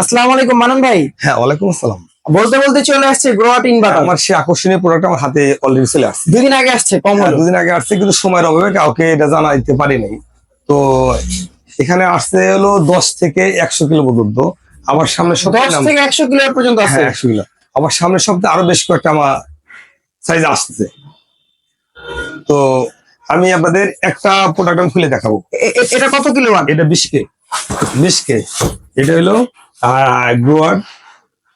আসসালামু আলাইকুম মানন ভাই। হ্যাঁ ওয়ালাইকুম আসসালাম। বলতে বলতে চলে আসছে গ্রোয়াট ইনভার্টার আমার সে আকর্ষণীয় প্রোডাক্ট আমার হাতে অলরেডি চলে আসছে। দুদিন আগে আসছে কম হ্যাঁ, দুদিন আগে আসছে কিন্তু সময়ের অভাবে কাউকে এটা জানাইতে পারি নাই তো এখানে আসছে হলো দশ থেকে একশো কিলো পর্যন্ত। আমার সামনে দশ থেকে একশো কিলো পর্যন্ত আছে হ্যাঁ একশো কিলো। আমার সামনের সপ্তাহে আরও বেশ কয়েকটা আমার সাইজ আসছে। তো আমি আপনাদের একটা প্রোডাক্ট আমি খুলে দেখাবো। এটা কত কিলো এটা বিশ কে। বিশ কে এটা হলো গ্রোয়ার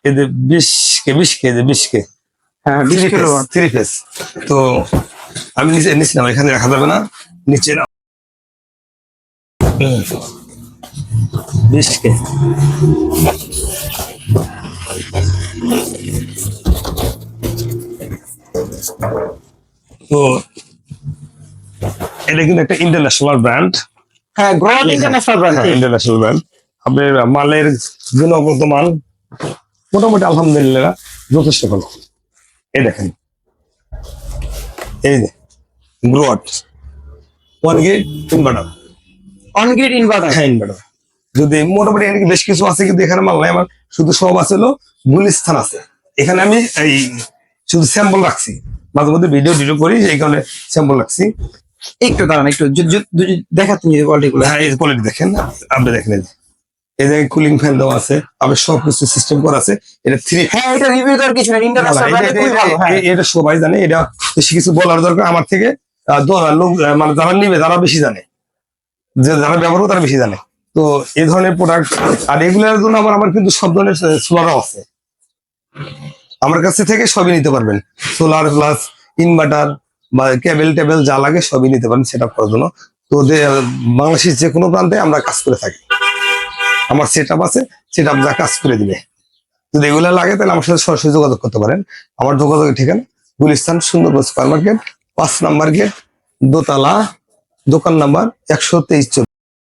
এদের বিশ কে বিশ কে বিশ কে হ্যাঁ বিশ ওয়াট থ্রি ফেস তো আমি নিচে নিচ্ছিলাম এখানে রাখা যাবে না। নিচে না বিশ কে তো এটা কিন্তু একটা ইন্টারন্যাশনাল ব্র্যান্ড হ্যাঁ ইন্টারন্যাশনাল ব্র্যান্ড ইন্টারন্যাশনাল ব্র্যান্ড আপনার মালের গুণগত মান মোটামুটি আলহামদুলিল্লাহ যথেষ্ট ভালো। এই দেখেন। এই যে Growatt one gate inverter on grid inverter হ্যাঁ ইনভার্টার যদি মোটামুটি এখানে বেশ কিছু আছে কিন্তু এখানে মাল নাই আমার শুধু সব আছে হলো গুলিস্থান আছে। এখানে আমি এই শুধু স্যাম্পল রাখছি। মাঝে মধ্যে ভিডিও ডিডিও করি এই কারণে স্যাম্পল রাখছি। একটু দাঁড়ান একটু জু- জু- জু- দেখাচ্ছি কোয়ালিটি গুলো। হ্যাঁ এই কোয়ালিটি দেখেন আপনি দেখেন এই জায়গায় কুলিং ফ্যান দেওয়া আছে আবার সব কিছু সিস্টেম করা আছে এটা থ্রি হ্যাঁ এটা রিভিউ দেওয়ার কিছু না ইন্টারন্যাশনাল খুবই ভালো হ্যাঁ। এটা সবাই জানে এটা বেশি কিছু বলার দরকার আমার থেকে। লোক মানে যারা নিবে তারা বেশি জানে। যে যারা ব্যবহার করে তারা বেশি জানে। তো এই ধরনের প্রোডাক্ট আর এগুলোর জন্য আমার আমার কিন্তু সব ধরনের সোলারও আছে। আমার কাছে থেকে সবই নিতে পারবেন। সোলার প্লাস ইনভার্টার বা কেবল টেবিল যা লাগে সবই নিতে পারেন সেটা করার জন্য। তো বাংলাদেশের যে কোনো প্রান্তে আমরা কাজ করে থাকি। আমার সেট আছে সেট আপ যা কাজ করে দিবে। যদি এগুলো লাগে তাহলে আমার সাথে সরাসরি যোগাযোগ করতে পারেন। আমার যোগাযোগের ঠিকানা গুলিস্তান, সুন্দরবন সুপার মার্কেট পাঁচ নাম্বার গেট দোতলা, দোকান নাম্বার একশো তেইশ